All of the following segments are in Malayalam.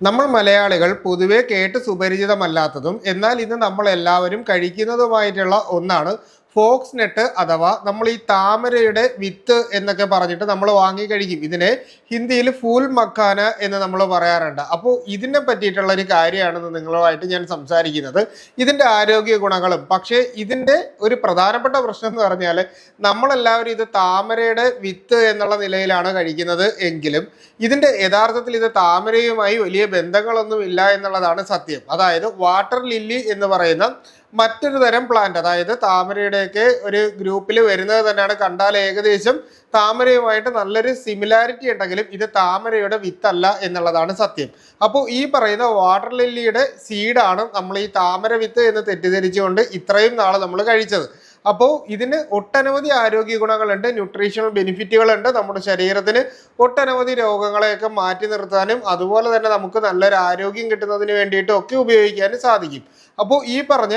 നമ്മൾ മലയാളികൾ പൊതുവെ കേട്ട് സുപരിചിതമല്ലാത്തതും എന്നാൽ ഇന്ന് നമ്മൾ എല്ലാവരും കഴിക്കുന്നതുമായിട്ടുള്ള ഒന്നാണ് ഫോക്സ് നെട്ട് അഥവാ നമ്മൾ ഈ താമരയുടെ വിത്ത് എന്നൊക്കെ പറഞ്ഞിട്ട് നമ്മൾ വാങ്ങി കഴിക്കും. ഇതിനെ ഹിന്ദിയിൽ ഫൂൽ മക്കാന എന്ന് നമ്മൾ പറയാറുണ്ട്. അപ്പോൾ ഇതിനെ പറ്റിയിട്ടുള്ള ഒരു കാര്യമാണ് നിങ്ങളുമായിട്ട് ഞാൻ സംസാരിക്കുന്നത് ഇതിന്റെ ആരോഗ്യ ഗുണങ്ങളും. പക്ഷേ ഇതിന്റെ ഒരു പ്രധാനപ്പെട്ട പ്രശ്നം എന്ന് പറഞ്ഞാൽ നമ്മളെല്ലാവരും ഇത് താമരയുടെ വിത്ത് എന്നുള്ള നിലയിലാണ് കഴിക്കുന്നത് എങ്കിലും ഇതിന്റെ യഥാർത്ഥത്തിൽ ഇത് താമരയുമായി വലിയ ബന്ധങ്ങളൊന്നും ഇല്ല എന്നുള്ളതാണ് സത്യം. അതായത് വാട്ടർ ലില്ലി എന്ന് പറയുന്ന മറ്റൊരു തരം പ്ലാന്റ് അതായത് താമരയുടെയൊക്കെ ഒരു ഗ്രൂപ്പിൽ വരുന്നത് തന്നെയാണ്. കണ്ടാൽ ഏകദേശം താമരയുമായിട്ട് നല്ലൊരു സിമിലാരിറ്റി ഉണ്ടെങ്കിലും ഇത് താമരയുടെ വിത്തല്ല എന്നുള്ളതാണ് സത്യം. അപ്പോൾ ഈ പറയുന്ന വാട്ടർ ലില്ലിയുടെ സീഡാണ് നമ്മൾ ഈ താമര വിത്ത് എന്ന് തെറ്റിദ്ധരിച്ചുകൊണ്ട് ഇത്രയും നാൾ നമ്മൾ കഴിച്ചത്. അപ്പോൾ ഇതിന് ഒട്ടനവധി ആരോഗ്യ ഗുണങ്ങളുണ്ട് ന്യൂട്രീഷണൽ ബെനിഫിറ്റുകളുണ്ട് നമ്മുടെ ശരീരത്തിന്. ഒട്ടനവധി രോഗങ്ങളെയൊക്കെ മാറ്റി നിർത്താനും അതുപോലെ തന്നെ നമുക്ക് നല്ലൊരു ആരോഗ്യം കിട്ടുന്നതിന് വേണ്ടിയിട്ടും ഒക്കെ ഉപയോഗിക്കാനും സാധിക്കും. അപ്പോൾ ഈ പറഞ്ഞ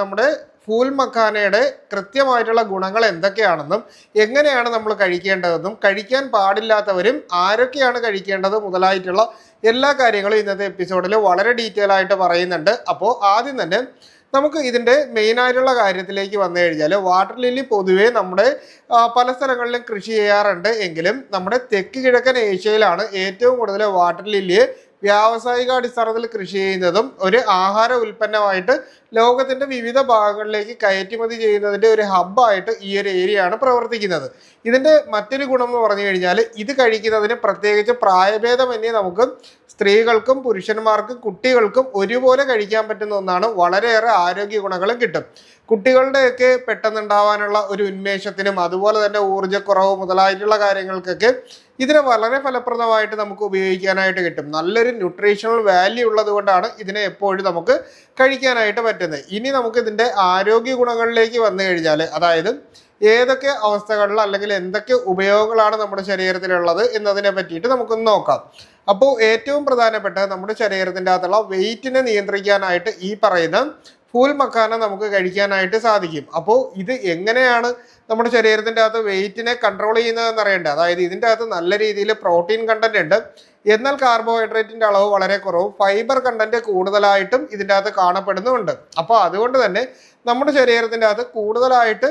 നമ്മുടെ ഫൂൽ മക്കാനയുടെ കൃത്യമായിട്ടുള്ള ഗുണങ്ങൾ എന്തൊക്കെയാണെന്നും എങ്ങനെയാണ് നമ്മൾ കഴിക്കേണ്ടതെന്നും കഴിക്കാൻ പാടില്ലാത്തവരും ആരൊക്കെയാണ് കഴിക്കേണ്ടത് മുതലായിട്ടുള്ള എല്ലാ കാര്യങ്ങളും ഇന്നത്തെ എപ്പിസോഡിൽ വളരെ ഡീറ്റെയിൽ ആയിട്ട് പറയുന്നുണ്ട്. അപ്പോൾ ആദ്യം തന്നെ നമുക്ക് ഇതിന്റെ മെയിനായിട്ടുള്ള കാര്യത്തിലേക്ക് വന്നു കഴിഞ്ഞാൽ വാട്ടർ ലില്ലി പൊതുവേ നമ്മുടെ പല സ്ഥലങ്ങളിലും കൃഷി ചെയ്യാറുണ്ട്. എങ്കിലും നമ്മുടെ തെക്ക് കിഴക്കൻ ഏഷ്യയിലാണ് ഏറ്റവും കൂടുതൽ വാട്ടർ ലില്ലിയെ വ്യാവസായിക അടിസ്ഥാനത്തിൽ കൃഷി ചെയ്യുന്നതും ഒരു ആഹാര ഉൽപ്പന്നമായിട്ട് ലോകത്തിന്റെ വിവിധ ഭാഗങ്ങളിലേക്ക് കയറ്റുമതി ചെയ്യുന്നതിന്റെ ഒരു ഹബ്ബായിട്ട് ഈ ഒരു ഏരിയ ആണ് പ്രവർത്തിക്കുന്നത്. ഇതിന്റെ മറ്റൊരു ഗുണം എന്ന് പറഞ്ഞു കഴിഞ്ഞാൽ ഇത് കഴിക്കുന്നതിന് പ്രത്യേകിച്ച് പ്രായഭേദമന്യേ നമുക്ക് സ്ത്രീകൾക്കും പുരുഷന്മാർക്കും കുട്ടികൾക്കും ഒരുപോലെ കഴിക്കാൻ പറ്റുന്ന ഒന്നാണ് വളരെയേറെ ആരോഗ്യ ഗുണങ്ങളും കിട്ടും. കുട്ടികളുടെയൊക്കെ പെട്ടെന്നുണ്ടാവാനുള്ള ഒരു ഉന്മേഷത്തിനും അതുപോലെ തന്നെ ഊർജക്കുറവ് മുതലായിട്ടുള്ള കാര്യങ്ങൾക്കൊക്കെ ഇതിനെ വളരെ ഫലപ്രദമായിട്ട് നമുക്ക് ഉപയോഗിക്കാനായിട്ട് കിട്ടും. നല്ലൊരു ന്യൂട്രീഷണൽ വാല്യൂ ഉള്ളത് കൊണ്ടാണ് ഇതിനെ എപ്പോഴും നമുക്ക് കഴിക്കാനായിട്ട് പറ്റുന്നത് ഇനി നമുക്ക് ഇതിന്റെ ആരോഗ്യ ഗുണങ്ങളിലേക്ക് വന്നു കഴിഞ്ഞാൽ അതായത് ഏതൊക്കെ അവസ്ഥകളിൽ അല്ലെങ്കിൽ എന്തൊക്കെ ഉപയോഗങ്ങളാണ് നമ്മുടെ ശരീരത്തിലുള്ളത് എന്നതിനെ പറ്റിയിട്ട് നമുക്കൊന്ന് നോക്കാം. അപ്പോൾ ഏറ്റവും പ്രധാനപ്പെട്ട നമ്മുടെ ശരീരത്തിന്റെ അകത്തുള്ള വെയിറ്റിനെ നിയന്ത്രിക്കാനായിട്ട് ഈ പറയുന്ന ഫൂൽ മക്കാന നമുക്ക് കഴിക്കാനായിട്ട് സാധിക്കും. അപ്പോൾ ഇത് എങ്ങനെയാണ് നമ്മുടെ ശരീരത്തിന്റെ അകത്ത് വെയിറ്റിനെ കൺട്രോൾ ചെയ്യുന്നതെന്ന് അറിയേണ്ടത് അതായത് ഇതിന്റെ അകത്ത് നല്ല രീതിയിൽ പ്രോട്ടീൻ കണ്ടന്റ് ഉണ്ട്. എന്നാൽ കാർബോഹൈഡ്രേറ്റിന്റെ അളവ് വളരെ കുറവും ഫൈബർ കണ്ടന്റ് കൂടുതലായിട്ടും ഇതിന്റെ അകത്ത് കാണപ്പെടുന്നുമുണ്ട്. അപ്പോൾ അതുകൊണ്ട് തന്നെ നമ്മുടെ ശരീരത്തിന്റെ അകത്ത് കൂടുതലായിട്ട്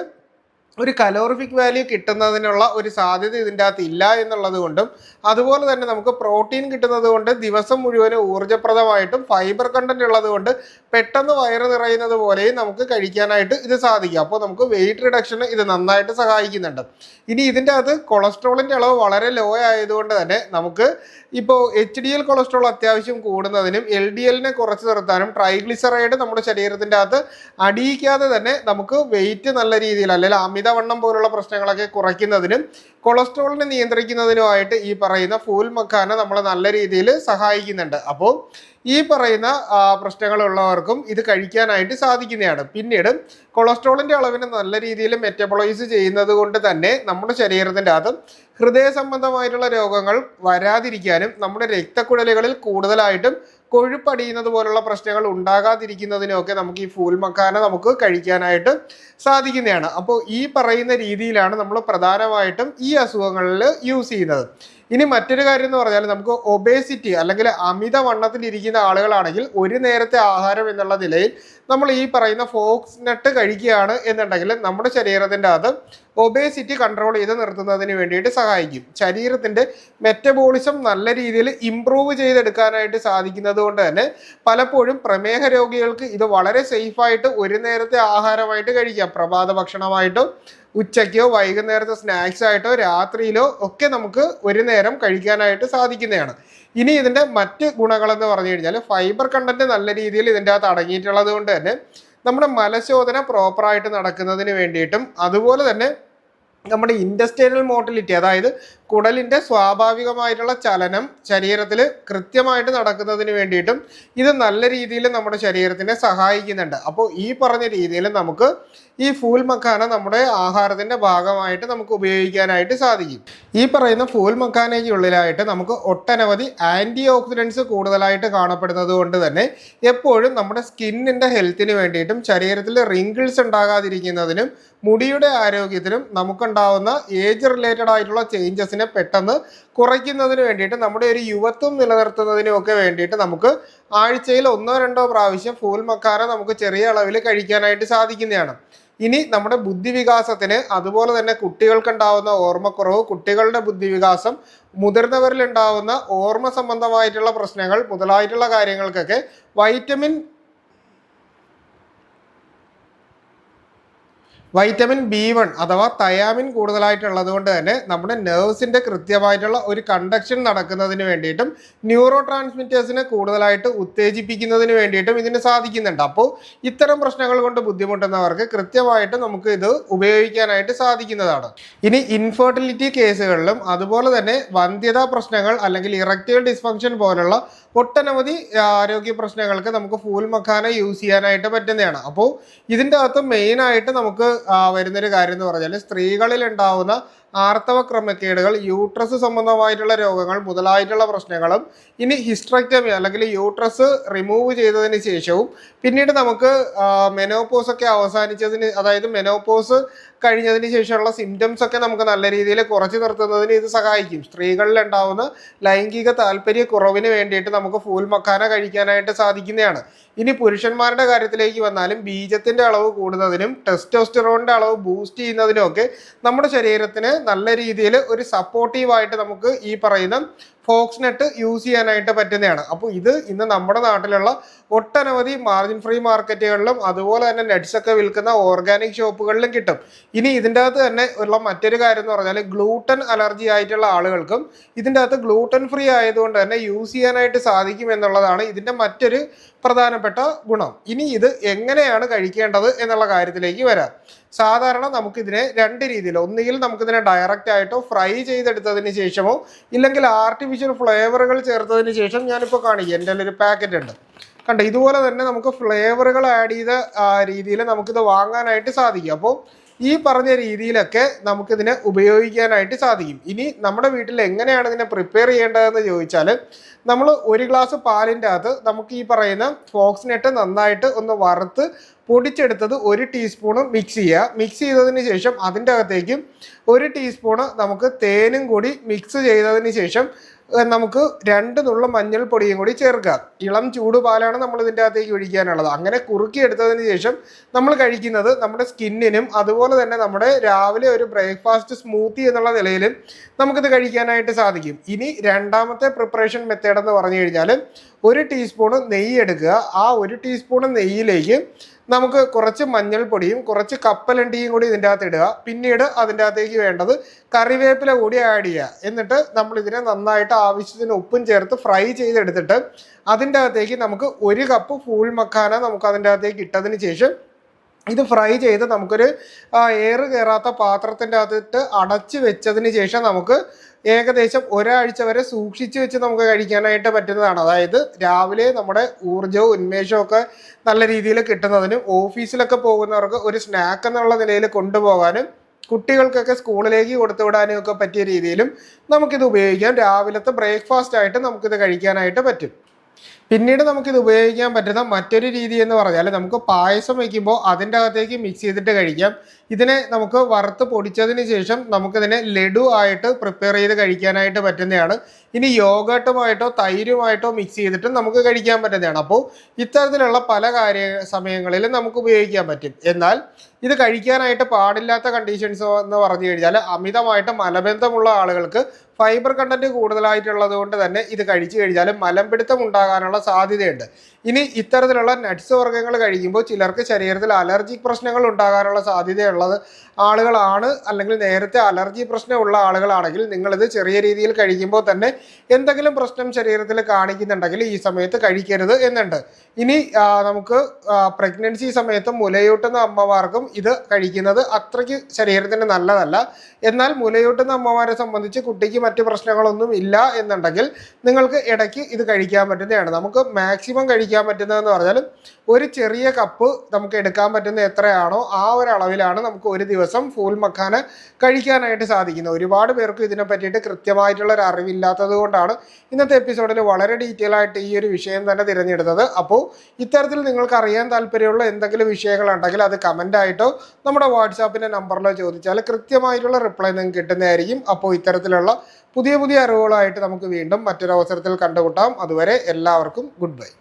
ഒരു കലോറിഫിക് വാല്യൂ കിട്ടുന്നതിനുള്ള ഒരു സാധ്യത ഇതിന്റെ അകത്ത് ഇല്ല എന്നുള്ളത് കൊണ്ടും അതുപോലെ തന്നെ നമുക്ക് പ്രോട്ടീൻ കിട്ടുന്നത് കൊണ്ട് ദിവസം മുഴുവനും ഊർജപ്രദമായിട്ടും ഫൈബർ കണ്ടന്റ് ഉള്ളത് കൊണ്ട് പെട്ടെന്ന് വയറ് നിറയുന്നത് പോലെയും നമുക്ക് കഴിക്കാനായിട്ട് ഇത് സാധിക്കും. അപ്പോൾ നമുക്ക് വെയിറ്റ് റിഡക്ഷന് ഇത് നന്നായിട്ട് സഹായിക്കുന്നുണ്ട്. ഇനി ഇതിന്റെ അകത്ത് കൊളസ്ട്രോളിന്റെ അളവ് വളരെ ലോ ആയതുകൊണ്ട് തന്നെ നമുക്ക് ഇപ്പോൾ എച്ച് ഡി എൽ കൊളസ്ട്രോൾ അത്യാവശ്യം കൂടുന്നതിനും എൽ ഡി എല്ലിനെ കുറച്ച് നിർത്താനും ട്രൈഗ്ലിസറൈഡ് നമ്മുടെ ശരീരത്തിന്റെ അകത്ത് അടിയിക്കാതെ തന്നെ നമുക്ക് വെയിറ്റ് നല്ല രീതിയിൽ അല്ലെങ്കിൽ അമിതവണ്ണം പോലുള്ള പ്രശ്നങ്ങളൊക്കെ കുറയ്ക്കുന്നതിനും കൊളസ്ട്രോളിനെ നിയന്ത്രിക്കുന്നതിനുമായിട്ട് ഈ പറയുന്ന ഫൂൽ മക്കാന നമ്മൾ നല്ല രീതിയിൽ സഹായിക്കുന്നുണ്ട്. അപ്പോൾ ഈ പറയുന്ന പ്രശ്നങ്ങളുള്ളവർക്കും ഇത് കഴിക്കാനായിട്ട് സാധിക്കുന്നതാണ്. പിന്നീട് കൊളസ്ട്രോളിന്റെ അളവിനെ നല്ല രീതിയിൽ മെറ്റബോളൈസ് ചെയ്യുന്നത് കൊണ്ട് തന്നെ നമ്മുടെ ശരീരത്തിന്റെ അകത്ത് ഹൃദയ സംബന്ധമായിട്ടുള്ള രോഗങ്ങൾ വരാതിരിക്കാനും നമ്മുടെ രക്തക്കുഴലുകളിൽ കൂടുതലായിട്ടും കൊഴുപ്പടിയുന്നത് പോലുള്ള പ്രശ്നങ്ങൾ ഉണ്ടാകാതിരിക്കുന്നതിനൊക്കെ നമുക്ക് ഈ ഫൂൽ മക്കാന നമുക്ക് കഴിക്കാനായിട്ട് സാധിക്കുന്നതാണ്. അപ്പോൾ ഈ പറയുന്ന രീതിയിലാണ് നമ്മൾ പ്രധാനമായിട്ടും ഈ അസുഖങ്ങളിൽ യൂസ് ചെയ്യുന്നത്. ഇനി മറ്റൊരു കാര്യം എന്ന് പറഞ്ഞാൽ നമുക്ക് ഒബേസിറ്റി അല്ലെങ്കിൽ അമിത വണ്ണത്തിൽ അമിതവണ്ണത്തിലിരിക്കുന്ന ആളുകളാണെങ്കിൽ ഒരു നേരത്തെ ആഹാരം എന്നുള്ള നിലയിൽ നമ്മൾ ഈ പറയുന്ന ഫോക്സ് നട്ട് കഴിക്കുകയാണ് എന്നുണ്ടെങ്കിൽ നമ്മുടെ ശരീരത്തിന്റെ അത് ഒബേസിറ്റി കൺട്രോൾ ചെയ്ത് നിർത്തുന്നതിന് വേണ്ടിയിട്ട് സഹായിക്കും. ശരീരത്തിന്റെ മെറ്റബോളിസം നല്ല രീതിയിൽ ഇമ്പ്രൂവ് ചെയ്തെടുക്കാനായിട്ട് സാധിക്കുന്നത് കൊണ്ട് തന്നെ പലപ്പോഴും പ്രമേഹ രോഗികൾക്ക് ഇത് വളരെ സേഫായിട്ട് ഒരു നേരത്തെ ആഹാരമായിട്ട് കഴിക്കാം. പ്രഭാത ഭക്ഷണമായിട്ടോ ഉച്ചയ്ക്കോ വൈകുന്നേരത്തെ സ്നാക്സ് ആയിട്ടോ രാത്രിയിലോ ഒക്കെ നമുക്ക് ഒരു നേരം കഴിക്കാനായിട്ട് സാധിക്കുന്നതാണ്. ഇനി ഇതിന്റെ മറ്റ് ഗുണങ്ങളെന്ന് പറഞ്ഞു കഴിഞ്ഞാൽ ഫൈബർ കണ്ടന്റ് നല്ല രീതിയിൽ ഇതിന്റെ അകത്ത് അടങ്ങിയിട്ടുള്ളത് കൊണ്ട് തന്നെ നമ്മുടെ മലശോധന പ്രോപ്പറായിട്ട് നടക്കുന്നതിന് വേണ്ടിയിട്ടും അതുപോലെ തന്നെ നമ്മുടെ ഇൻഡസ്ട്രിയൽ മോട്ടിലിറ്റി അതായത് കുടലിന്റെ സ്വാഭാവികമായിട്ടുള്ള ചലനം ശരീരത്തിൽ കൃത്യമായിട്ട് നടക്കുന്നതിന് വേണ്ടിയിട്ടും ഇത് നല്ല രീതിയിൽ നമ്മുടെ ശരീരത്തിനെ സഹായിക്കുന്നുണ്ട്. അപ്പോൾ ഈ പറഞ്ഞ രീതിയിൽ നമുക്ക് ഈ ഫൂൽ മക്കാന നമ്മുടെ ആഹാരത്തിന്റെ ഭാഗമായിട്ട് നമുക്ക് ഉപയോഗിക്കാനായിട്ട് സാധിക്കും. ഈ പറയുന്ന ഫൂൽ മക്കാനയ്ക്കുള്ളിലായിട്ട് നമുക്ക് ഒട്ടനവധി ആന്റി ഓക്സിഡൻസ് കൂടുതലായിട്ട് കാണപ്പെടുന്നത് കൊണ്ട് തന്നെ എപ്പോഴും നമ്മുടെ സ്കിന്നിന്റെ ഹെൽത്തിന് വേണ്ടിയിട്ടും ശരീരത്തിൽ റിങ്കിൾസ് ഉണ്ടാകാതിരിക്കുന്നതിനും മുടിയുടെ ആരോഗ്യത്തിനും നമുക്കുണ്ടാവുന്ന ഏജ് റിലേറ്റഡ് ആയിട്ടുള്ള ചേഞ്ചസിനെ പെട്ടെന്ന് കുറയ്ക്കുന്നതിന് വേണ്ടിയിട്ട് നമ്മുടെ ഒരു യുവത്വം നിലനിർത്തുന്നതിനും ഒക്കെ വേണ്ടിയിട്ട് നമുക്ക് ആഴ്ചയിൽ ഒന്നോ രണ്ടോ പ്രാവശ്യം ഫൂൽ മക്കാന നമുക്ക് ചെറിയ അളവിൽ കഴിക്കാനായിട്ട് സാധിക്കുന്നതാണ്. ഇനി നമ്മുടെ ബുദ്ധിവികാസത്തിന് അതുപോലെ തന്നെ കുട്ടികൾക്കുണ്ടാവുന്ന ഓർമ്മക്കുറവ് കുട്ടികളുടെ ബുദ്ധിവികാസം മുതിർന്നവരിൽ ഉണ്ടാവുന്ന ഓർമ്മ സംബന്ധമായിട്ടുള്ള പ്രശ്നങ്ങൾ മുതലായിട്ടുള്ള കാര്യങ്ങൾക്കൊക്കെ വൈറ്റമിൻ വൈറ്റമിൻ ബി വൺ അഥവാ തയാമിൻ കൂടുതലായിട്ടുള്ളത് കൊണ്ട് തന്നെ നമ്മുടെ നെർവ്സിന്റെ കൃത്യമായിട്ടുള്ള ഒരു കണ്ടക്ഷൻ നടക്കുന്നതിന് വേണ്ടിയിട്ടും ന്യൂറോ ട്രാൻസ്മിറ്റേഴ്സിനെ കൂടുതലായിട്ട് ഉത്തേജിപ്പിക്കുന്നതിന് വേണ്ടിയിട്ടും ഇതിന് സാധിക്കുന്നുണ്ട്. അപ്പോൾ ഇത്തരം പ്രശ്നങ്ങൾ കൊണ്ട് ബുദ്ധിമുട്ടുന്നവർക്ക് കൃത്യമായിട്ട് നമുക്ക് ഇത് ഉപയോഗിക്കാനായിട്ട് സാധിക്കുന്നതാണ്. ഇനി ഇൻഫെർട്ടിലിറ്റി കേസുകളിലും അതുപോലെ തന്നെ വന്ധ്യതാ പ്രശ്നങ്ങൾ അല്ലെങ്കിൽ ഇറക്റ്റൈൽ ഡിസ്ഫങ്ഷൻ പോലുള്ള ഒട്ടനവധി ആരോഗ്യ പ്രശ്നങ്ങൾക്ക് നമുക്ക് ഫൂൽ മഖാന യൂസ് ചെയ്യാനായിട്ട് പറ്റുന്നതാണ്. അപ്പോൾ ഇതിന്റെ അകത്ത് മെയിനായിട്ട് നമുക്ക് വരുന്നൊരു കാര്യം എന്ന് പറഞ്ഞാൽ സ്ത്രീകളിൽ ഉണ്ടാവുന്ന ആർത്തവ ക്രമക്കേടുകൾ യൂട്രസ് സംബന്ധമായിട്ടുള്ള രോഗങ്ങൾ മുതലായിട്ടുള്ള പ്രശ്നങ്ങളും ഇനി ഹിസ്ട്രക്ടമി അല്ലെങ്കിൽ യൂട്രസ് റിമൂവ് ചെയ്തതിന് ശേഷവും പിന്നീട് നമുക്ക് മെനോപോസ് ഒക്കെ അവസാനിച്ചതിന് അതായത് മെനോപോസ് കഴിഞ്ഞതിന് ശേഷമുള്ള സിംറ്റംസ് ഒക്കെ നമുക്ക് നല്ല രീതിയിൽ കുറച്ച് നിർത്തുന്നതിന് ഇത് സഹായിക്കും. സ്ത്രീകളിൽ ഉണ്ടാവുന്ന ലൈംഗിക താല്പര്യ കുറവിന് വേണ്ടിയിട്ട് നമുക്ക് ഫൂൽ മക്കാന കഴിക്കാനായിട്ട് സാധിക്കുന്നതാണ്. ഇനി പുരുഷന്മാരുടെ കാര്യത്തിലേക്ക് വന്നാലും ബീജത്തിന്റെ അളവ് കൂടുന്നതിനും ടെസ്റ്റോസ്റ്ററോണിന്റെ അളവ് ബൂസ്റ്റ് ചെയ്യുന്നതിനും ഒക്കെ നമ്മുടെ ശരീരത്തിന് നല്ല രീതിയിൽ ഒരു സപ്പോർട്ടീവായിട്ട് നമുക്ക് ഈ പറയുന്ന ഫോക്സ് നെറ്റ് യൂസ് ചെയ്യാനായിട്ട് പറ്റുന്നതാണ്. അപ്പോൾ ഇത് ഇന്ന് നമ്മുടെ നാട്ടിലുള്ള ഒട്ടനവധി മാർജിൻ ഫ്രീ മാർക്കറ്റുകളിലും അതുപോലെ തന്നെ നെറ്റ്സ് ഒക്കെ വിൽക്കുന്ന ഓർഗാനിക് ഷോപ്പുകളിലും കിട്ടും. ഇനി ഇതിന്റെ അകത്ത് തന്നെ ഉള്ള മറ്റൊരു കാര്യം എന്ന് പറഞ്ഞാൽ ഗ്ലൂട്ടൻ അലർജി ആയിട്ടുള്ള ആളുകൾക്കും ഇതിന്റെ അകത്ത് ഗ്ലൂട്ടൻ ഫ്രീ ആയതുകൊണ്ട് തന്നെ യൂസ് ചെയ്യാനായിട്ട് സാധിക്കും എന്നുള്ളതാണ് ഇതിന്റെ മറ്റൊരു പ്രധാനപ്പെട്ട ഗുണം. ഇനി ഇത് എങ്ങനെയാണ് കഴിക്കേണ്ടത് എന്നുള്ള കാര്യത്തിലേക്ക് വരാം. സാധാരണ നമുക്കിതിനെ രണ്ട് രീതിയിൽ ഒന്നുകിൽ നമുക്കിതിനെ ഡയറക്റ്റ് ആയിട്ടോ ഫ്രൈ ചെയ്തെടുത്തതിന് ശേഷമോ ഇല്ലെങ്കിൽ ആർട്ടിഫിഷ്യൽ ഫ്ലേവറുകൾ ചേർത്തതിന് ശേഷം ഞാനിപ്പോൾ കാണിക്കാം എന്റെ ഒരു പാക്കറ്റ് ഉണ്ട്. കണ്ടോ ഇതുപോലെ തന്നെ നമുക്ക് ഫ്ലേവറുകൾ ആഡ് ചെയ്ത രീതിയിൽ നമുക്കിത് വാങ്ങാനായിട്ട് സാധിക്കും. അപ്പോൾ ഈ പറഞ്ഞ രീതിയിലൊക്കെ നമുക്കിതിനെ ഉപയോഗിക്കാനായിട്ട് സാധിക്കും. ഇനി നമ്മുടെ വീട്ടിൽ എങ്ങനെയാണ് ഇതിനെ പ്രിപ്പയർ ചെയ്യേണ്ടതെന്ന് ചോദിച്ചാൽ നമ്മൾ ഒരു ഗ്ലാസ് പാലിന്റെ അകത്ത് നമുക്ക് ഈ പറയുന്ന ഫോക്സ് നെട്ട് നന്നായിട്ട് ഒന്ന് വറുത്ത് പൊടിച്ചെടുത്തത് ഒരു ടീസ്പൂണ് മിക്സ് ചെയ്യുക. മിക്സ് ചെയ്തതിന് ശേഷം അതിന്റെ അകത്തേക്കും ഒരു ടീസ്പൂണ് നമുക്ക് തേനും കൂടി മിക്സ് ചെയ്തതിന് ശേഷം നമുക്ക് രണ്ട് നുള്ള മഞ്ഞൾപ്പൊടിയും കൂടി ചേർക്കുക ഇളം ചൂട് പാലാണ് നമ്മൾ ഇതിന്റെ അകത്തേക്ക് ഒഴിക്കാനുള്ളത്. അങ്ങനെ കുറുക്കി എടുത്തതിന് ശേഷം നമ്മൾ കഴിക്കുന്നത് നമ്മുടെ സ്കിന്നിനും അതുപോലെ തന്നെ നമ്മുടെ രാവിലെ ഒരു ബ്രേക്ക്ഫാസ്റ്റ് സ്മൂത്തി എന്നുള്ള നിലയിലും നമുക്കിത് കഴിക്കാനായിട്ട് സാധിക്കും. ഇനി രണ്ടാമത്തെ പ്രിപ്പറേഷൻ മെത്തേഡ് എന്ന് പറഞ്ഞു കഴിഞ്ഞാൽ ഒരു ടീസ്പൂണ് നെയ്യ് എടുക്കുക. ആ ഒരു ടീസ്പൂണ് നെയ്യിലേക്ക് നമുക്ക് കുറച്ച് മഞ്ഞൾപ്പൊടിയും കുറച്ച് കപ്പലണ്ടിയും കൂടി ഇതിന്റെ അകത്ത് ഇടുക. പിന്നീട് അതിന്റെ അകത്തേക്ക് വേണ്ടത് കറിവേപ്പില കൂടി ആഡ് ചെയ്യുക. എന്നിട്ട് നമ്മൾ ഇതിനെ നന്നായിട്ട് ആവശ്യത്തിന് ഉപ്പും ചേർത്ത് ഫ്രൈ ചെയ്തെടുത്തിട്ട് അതിന്റെ അകത്തേക്ക് നമുക്ക് ഒരു കപ്പ് ഫൂൾ മക്കാന നമുക്ക് അതിന്റെ അകത്തേക്ക് ഇട്ടതിന് ശേഷം ഇത് ഫ്രൈ ചെയ്ത് നമുക്കൊരു എയർ കയറാത്ത പാത്രത്തിന്റെ അകത്തിട്ട് അടച്ചു വെച്ചതിന് ശേഷം നമുക്ക് ഏകദേശം ഒരാഴ്ച വരെ സൂക്ഷിച്ച് വെച്ച് നമുക്ക് കഴിക്കാനായിട്ട് പറ്റുന്നതാണ്. അതായത് രാവിലെ നമ്മുടെ ഊർജവും ഉന്മേഷവും ഒക്കെ നല്ല രീതിയിൽ കിട്ടുന്നതിന് ഓഫീസിലൊക്കെ പോകുന്നവർക്ക് ഒരു സ്നാക്ക് എന്നുള്ള നിലയിൽ കൊണ്ടുപോകാനും കുട്ടികൾക്കൊക്കെ സ്കൂളിലേക്ക് കൊടുത്തു വിടാനും ഒക്കെ പറ്റിയ രീതിയിലും നമുക്കിത് ഉപയോഗിക്കാം. രാവിലത്തെ ബ്രേക്ക്ഫാസ്റ്റ് ആയിട്ട് നമുക്കിത് കഴിക്കാനായിട്ട് പറ്റും. പിന്നീട് നമുക്കിത് ഉപയോഗിക്കാൻ പറ്റുന്ന മറ്റൊരു രീതി എന്ന് പറഞ്ഞാൽ നമുക്ക് പായസം വയ്ക്കുമ്പോൾ അതിന്റെ അകത്തേക്ക് മിക്സ് ചെയ്തിട്ട് കഴിക്കാം. ഇതിനെ നമുക്ക് വറുത്ത് പൊടിച്ചതിന് ശേഷം നമുക്കിതിനെ ലഡു ആയിട്ട് പ്രിപ്പയർ ചെയ്ത് കഴിക്കാനായിട്ട് പറ്റുന്നതാണ്. ഇനി യോഗട്ടുമായിട്ടോ തൈരുമായിട്ടോ മിക്സ് ചെയ്തിട്ടും നമുക്ക് കഴിക്കാൻ പറ്റുന്നതാണ്. അപ്പോൾ ഇത്തരത്തിലുള്ള പല കാര്യ സമയങ്ങളിലും നമുക്ക് ഉപയോഗിക്കാൻ പറ്റും. എന്നാൽ ഇത് കഴിക്കാനായിട്ട് പാടില്ലാത്ത കണ്ടീഷൻസ് എന്ന് പറഞ്ഞു കഴിഞ്ഞാൽ അമിതമായിട്ട് മലബന്ധമുള്ള ആളുകൾക്ക് ഫൈബർ കണ്ടന്റ് കൂടുതലായിട്ടുള്ളത് കൊണ്ട് തന്നെ ഇത് കഴിച്ചു കഴിഞ്ഞാൽ മലംപിടുത്തം ഉണ്ടാകാനുള്ള സാധ്യതയുണ്ട്. ഇനി ഇത്തരത്തിലുള്ള നട്ട്സ് വർഗങ്ങൾ കഴിക്കുമ്പോൾ ചിലർക്ക് ശരീരത്തിൽ അലർജിക് പ്രശ്നങ്ങൾ ഉണ്ടാകാനുള്ള സാധ്യതയുള്ളത് ആളുകളാണ്. അല്ലെങ്കിൽ നേരത്തെ അലർജി പ്രശ്നമുള്ള ആളുകളാണെങ്കിൽ നിങ്ങളിത് ചെറിയ രീതിയിൽ കഴിക്കുമ്പോൾ തന്നെ എന്തെങ്കിലും പ്രശ്നം ശരീരത്തിൽ കാണിക്കുന്നുണ്ടെങ്കിൽ ഈ സമയത്ത് കഴിക്കരുത് എന്നുണ്ട്. ഇനി നമുക്ക് പ്രഗ്നൻസി സമയത്ത് മുലയൂട്ടുന്ന അമ്മമാർക്കും ഇത് കഴിക്കുന്നത് അത്രയ്ക്ക് ശരീരത്തിന് നല്ലതല്ല. എന്നാൽ മുലയൂട്ടുന്ന അമ്മമാരെ സംബന്ധിച്ച് കുട്ടിക്ക് മറ്റ് പ്രശ്നങ്ങളൊന്നും ഇല്ല എന്നുണ്ടെങ്കിൽ നിങ്ങൾക്ക് ഇടയ്ക്ക് ഇത് കഴിക്കാൻ പറ്റുന്നതാണ്. നമുക്ക് മാക്സിമം കഴിക്കാൻ പറ്റുന്നതെന്ന് പറഞ്ഞാൽ ഒരു ചെറിയ കപ്പ് നമുക്ക് എടുക്കാൻ പറ്റുന്ന എത്രയാണോ ആ ഒരു അളവിലാണ് നമുക്ക് ഒരു ദിവസം ഫൂൽ മഖാന കഴിക്കാനായിട്ട് സാധിക്കുന്നത്. ഒരുപാട് പേർക്കും ഇതിനെ പറ്റിയിട്ട് കൃത്യമായിട്ടുള്ള ഒരു അറിവില്ലാത്തത് കൊണ്ടാണ് ഇന്നത്തെ എപ്പിസോഡിൽ വളരെ ഡീറ്റെയിൽ ആയിട്ട് ഈ ഒരു വിഷയം തന്നെ തിരഞ്ഞെടുത്തത്. അപ്പോൾ ഇത്തരത്തിൽ നിങ്ങൾക്ക് അറിയാൻ താല്പര്യമുള്ള എന്തെങ്കിലും വിഷയങ്ങളുണ്ടെങ്കിൽ അത് കമന്റായിട്ടോ നമ്മുടെ വാട്സാപ്പിന്റെ നമ്പറിലോ ചോദിച്ചാൽ കൃത്യമായിട്ടുള്ള റിപ്ലൈ നിങ്ങൾക്ക് കിട്ടുന്നതായിരിക്കും. അപ്പോൾ ഇത്തരത്തിലുള്ള പുതിയ പുതിയ അറിവുകളായിട്ട് നമുക്ക് വീണ്ടും മറ്റൊരവസരത്തിൽ കണ്ടുമുട്ടാം. അതുവരെ എല്ലാവർക്കും ഗുഡ് ബൈ